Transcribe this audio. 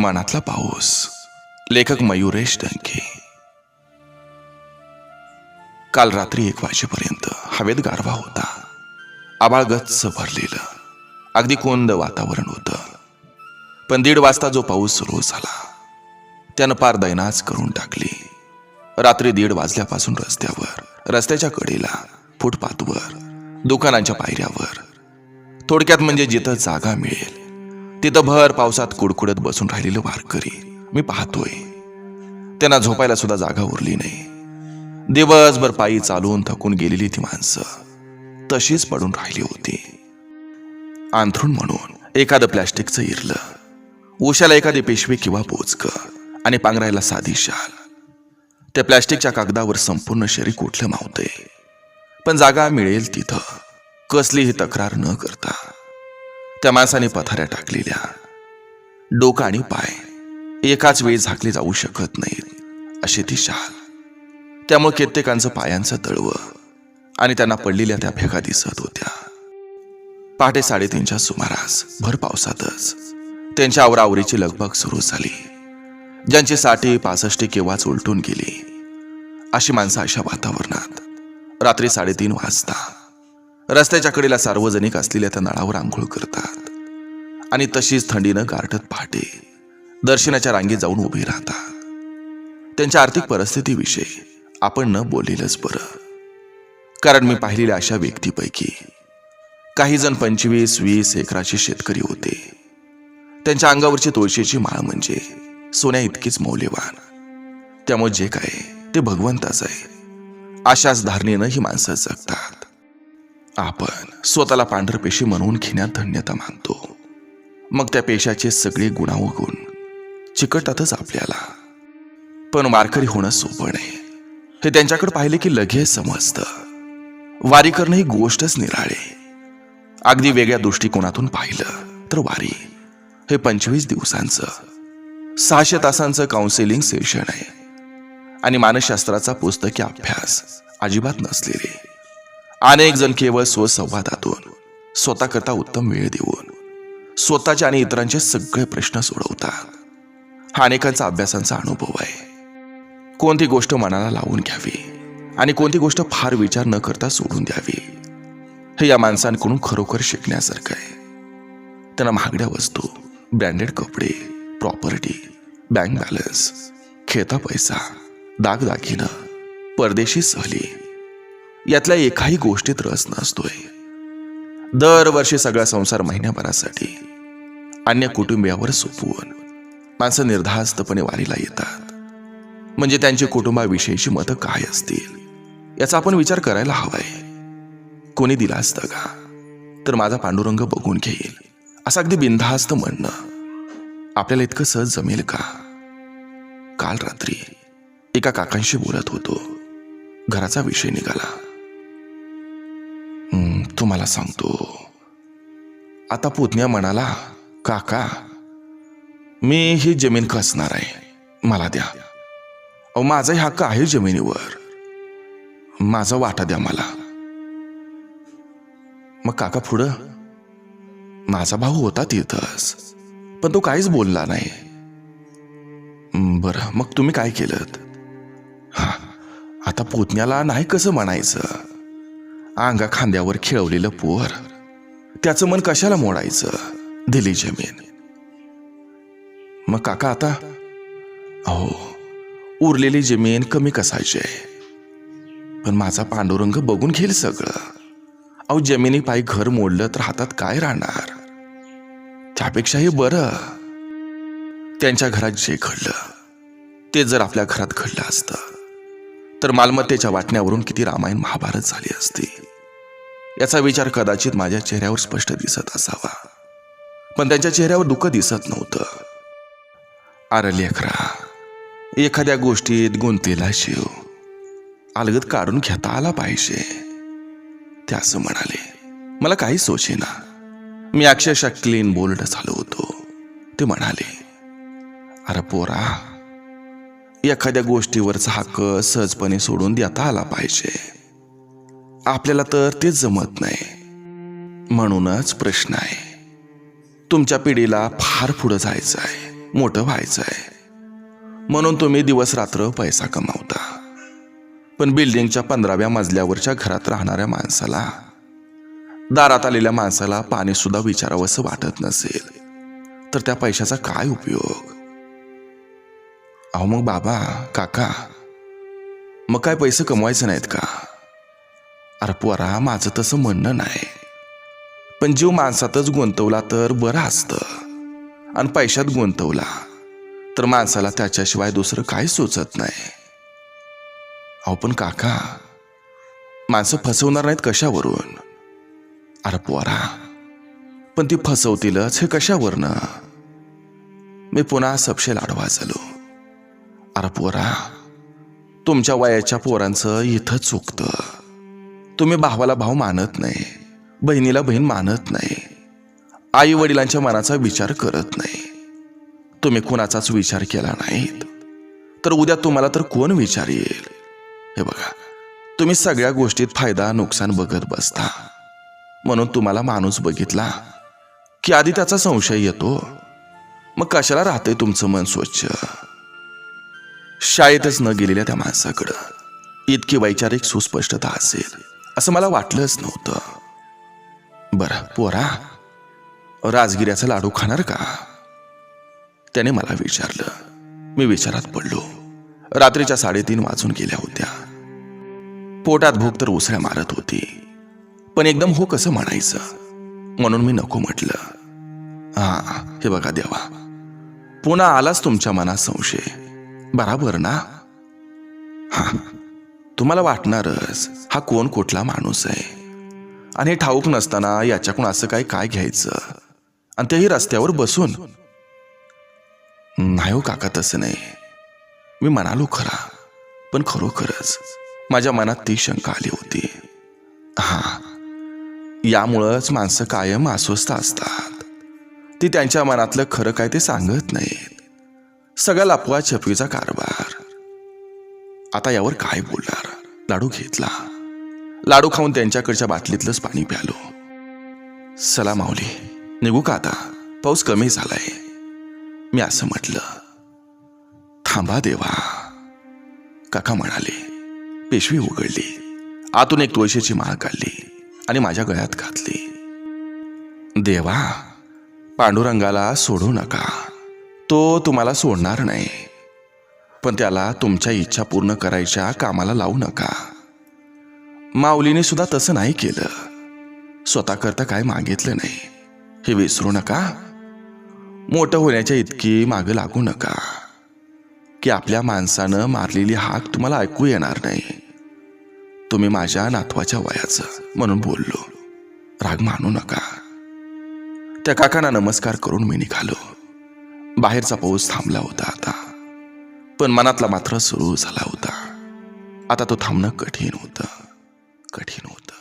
मनातला पाऊस. लेखक मयुरेश डंके काल रात्री एक वाजेपर्यंत हवेत गारवा होता. आबाळ गच्च भरलेलं. अगदी कोंद वातावरण होतं. पण दीड वाजता जो पाऊस सुरू झाला त्यानं पार दैनाच करून टाकली. रात्री दीड वाजल्यापासून रस्त्यावर रस्त्याच्या कडेला फुटपाथवर दुकानांच्या पायऱ्यावर. थोडक्यात म्हणजे जिथं जागा मिळेल तिथं भर पावसात कुडकुडत बसून राहिलेलं वारकरी मी पाहतोय. त्यांना झोपायला सुद्धा जागा उरली नाही. दिवसभर पायी चालून थकून गेलेली ती माणसं तशीच पडून राहिली होती. आंथरूण म्हणून एखादं प्लॅस्टिकचं इरलं उशाला एखादी पिशवी किंवा बोचक आणि पांघरायला साधी शाल. त्या प्लॅस्टिकच्या कागदावर संपूर्ण शरीर कुठलं मावतंय? पण जागा मिळेल तिथं. कसलीही तक्रार न करता. त्या माणसाने पथाऱ्या टाकलेल्या. डोकं आणि पाय एकाच वेळी झाकले जाऊ शकत नाहीत अशी ती शाल. त्यामुळे कित्येकांचं पायांचं तळवं आणि त्यांना पडलेल्या त्या भेगा दिसत होत्या. पहाटे साडेतीनच्या सुमारास भर पावसातच त्यांच्या आवरावरीची लगबग सुरू झाली. ज्यांची साठी पासष्टी केव्हाच उलटून गेली. अशी माणसं अशा वातावरणात रात्री साडेतीन वाजता रस्त्याच्या कडेला सार्वजनिक असलेल्या त्या नळावर आंघोळ करतात. आणि तशीच थंडीनं गारठत पहाटे दर्शनाच्या रांगेत जाऊन उभे राहतात. त्यांच्या आर्थिक परिस्थितीविषयी आपण न बोललेलंच बरं. कारण मी पाहिलेल्या अशा व्यक्तीपैकी काही जण पंचवीस वीस एकराचे शेतकरी होते. त्यांच्या अंगावरची तुळशीची माळ म्हणजे सोन्या इतकीच मौल्यवान. त्यामुळे जे काय ते भगवंताच आहे. अशाच धारणेनं ही माणसं जगतात. आपण स्वतःला पांढर पेशी म्हणून घेण्यात धन्यता मानतो. मग त्या पेशाचे सगळे गुणावगुण चिकटतातच आपल्याला. पण वारकरी होणं सोपं नाही. हे त्यांच्याकडे पाहिले की लगेच समजतं. वारी करणं ही गोष्टच निराळे. अगदी वेगळ्या दृष्टिकोनातून पाहिलं तर वारी हे पंचवीस दिवसांचं सहाशे तासांचं काउन्सिलिंग सेशन आहे. आणि मानसशास्त्राचा पुस्तकी अभ्यास अजिबात नसलेले. अनेक जण केवळ स्वसंवादातून स्वतः करता उत्तम वेळ देऊन स्वतःचे आणि इतरांचे सगळे प्रश्न सोडवतात. हा अनेकांचा अभ्यासांचा अनुभव आहे. कोणती गोष्ट मनाला लावून घ्यावी आणि कोणती गोष्ट फार विचार न करता सोडून द्यावी हे या माणसांकडून खरोखर शिकण्यासारखं आहे. त्यांना महागड्या वस्तू ब्रँडेड कपडे प्रॉपर्टी बँक बॅलन्स खेता पैसा दागदागिनं परदेशी सहली यातल्या एकाही गोष्टीत रस नसतोय. दरवर्षी सगळा संसार महिन्याभरासाठी अन्य कुटुंबियावर सोपवून माणसं निर्धास्तपणे वारीला येतात. म्हणजे त्यांची कुटुंबाविषयीची मतं काय असतील याचा आपण विचार करायला हवाय. कोणी दिला असतं का? तर माझा पांडुरंग बघून घेईल. असं अगदी बिनधास्त म्हणणं. आपल्याला इतकं सहज जमेल का? काल रात्री एका काकांशी बोलत होतो. घराचा विषय निघाला. तुम्हाला सांगतो. आता पुतण्या म्हणाला काका मी ही जमीन कसणार आहे. मला द्या. अहो माझा हक्क आहे जमिनीवर. माझा वाटा द्या मला. मग काका पुढं माझा भाऊ होता तिथंच पण तो काहीच बोलला नाही. बरं मग तुम्ही काय केलं आता पुतण्याला नाही कसं म्हणायचं? अंगा खांद्यावर खेळवलेलं पोर. त्याचं मन कशाला मोडायचं? दिली जमीन. मग काका आता? अहो उरलेली जमीन कमी कसायची? आहे पण माझा पांडुरंग बघून घेईल सगळं. अहो जमिनी पायी घर मोडलं तर हातात काय राहणार? त्यापेक्षाही बरं. त्यांच्या घरात जे घडलं ते जर आपल्या घरात घडलं असतं. तर मालमत्तेच्या वाटण्यावरून किती रामायण महाभारत झाली असते? याचा विचार कदाचित माझ्या चेहऱ्यावर स्पष्ट दिसत असावा. पण त्यांच्या चेहऱ्यावर दुःख दिसत नव्हतं. अरे लेकरा एखाद्या गोष्टीत गुंतलेला शिव. अलगद काढून घेता आला पाहिजे. ते असं म्हणाले मला काही सोचेना मी अक्षरशः क्लीन बोल्ड झालो होतो. ते म्हणाले अरे पोरा एखाद्या गोष्टीवरचा हक्क सहजपणे सोडून देता आला पाहिजे. आपल्याला तर तेच जमत नाही. म्हणूनच प्रश्न आहे. तुमच्या पिढीला फार पुढं जायचं आहे. मोठं व्हायचं आहे. म्हणून तुम्ही दिवस रात्र पैसा कमावता. पण बिल्डिंगच्या पंधराव्या मजल्यावरच्या घरात राहणाऱ्या माणसाला दारात आलेल्या माणसाला पाणी सुद्धा विचारावंसं वाटत नसेल. तर त्या पैशाचा काय उपयोग? अहो मग बाबा काका मग काय पैसे कमवायचे नाहीत का? अरे पोरा माझं तसं म्हणणं नाही. पण जीव माणसातच गुंतवला तर बरं असतं. आणि पैशात गुंतवला तर माणसाला त्याच्याशिवाय दुसरं काही सुचत नाही. अहो पण काका माणसं फसवणार नाहीत कशावरून? अरे पोरा पण ती फसवतीलच हे कशावरनं? मी पुन्हा सपशेल आडवा झालो अरे पोरा. तुमच्या वयाच्या पोरांचं इथं चुकतं. तुम्ही भावाला भाव मानत नाही बहिणीला बहीण मानत नाही आई वडिलांच्या मनाचा विचार करत नाही. तुम्ही कुणाचाच विचार केला नाहीत. तर उद्या तुम्हाला तर कोण विचार येईल? हे बघा तुम्ही सगळ्या गोष्टीत फायदा नुकसान बघत बसता. म्हणून तुम्हाला माणूस बघितला की आधी त्याचा संशय येतो. मग कशाला राहतंय तुमचं मन स्वच्छ? शाळेतच न गेलेल्या त्या माणसाकडं. इतकी वैचारिक सुस्पष्टता असेल असं मला वाटलंच नव्हतं. बरं पोरा राजगिऱ्याचा लाडू खाणार का? त्याने मला विचारलं. मी विचारात पडलो. रात्रीच्या साडेतीन वाजून गेल्या होत्या. पोटात भूक तर उसळ्या मारत होती. पण एकदम हो कसं म्हणायचं? म्हणून मी नको म्हटलं. हा हे बघा देवा. पुन्हा आलाच तुमच्या मनात संशय. बराबर ना? हा. तुम्हाला वाटणारच हा कोण कुठला माणूस आहे? आणि हे ठाऊक नसताना याच्याकडून असं काय काय घ्यायचं? आणि तेही रस्त्यावर बसून? नाही हो काका तसं नाही. मी म्हणालो खरा पण खरोखरच माझ्या मनात ती शंका आली होती. हा. यामुळंच माणसं कायम अस्वस्थ असतात. ती त्यांच्या मनातलं खरं काय ते सांगत नाहीत. सगळा लपवा छपवीचा कारभार. आता यावर काय बोलणार? लाडू घेतला. लाडू खाऊन त्यांच्याकडच्या बाटलीतलंच पाणी प्यालो. सला माऊली निघू का आता? पाऊस कमी झालाय. मी असं म्हटलं. थांबा देवा. काका म्हणाले पेशवी उघडली. आतून एक तुळशीची माळ काढली आणि माझ्या गळ्यात घातली. देवा पांडुरंगाला सोडू नका. तो तुम्हाला सोडणार नाही. पण त्याला तुमच्या इच्छा पूर्ण करायच्या कामाला लावू नका. माऊलीने सुद्धा तसं नाही केलं. स्वतः करता काय मागितलं नाही. हे विसरू नका. मोठं होण्याच्या इतकी मागं लागू नका. की आपल्या माणसानं मारलेली हाक तुम्हाला ऐकू येणार नाही. तुम्ही माझ्या नातवाच्या वयाचं म्हणून बोललो. राग मानू नका. त्या काकांना नमस्कार करून मी निघालो. बाहेरचा पाऊस थांबला होता आता. पण मनातला मात्र सुरू झाला होता. आता तो थांबणं कठीण होतं. कठीण होतं.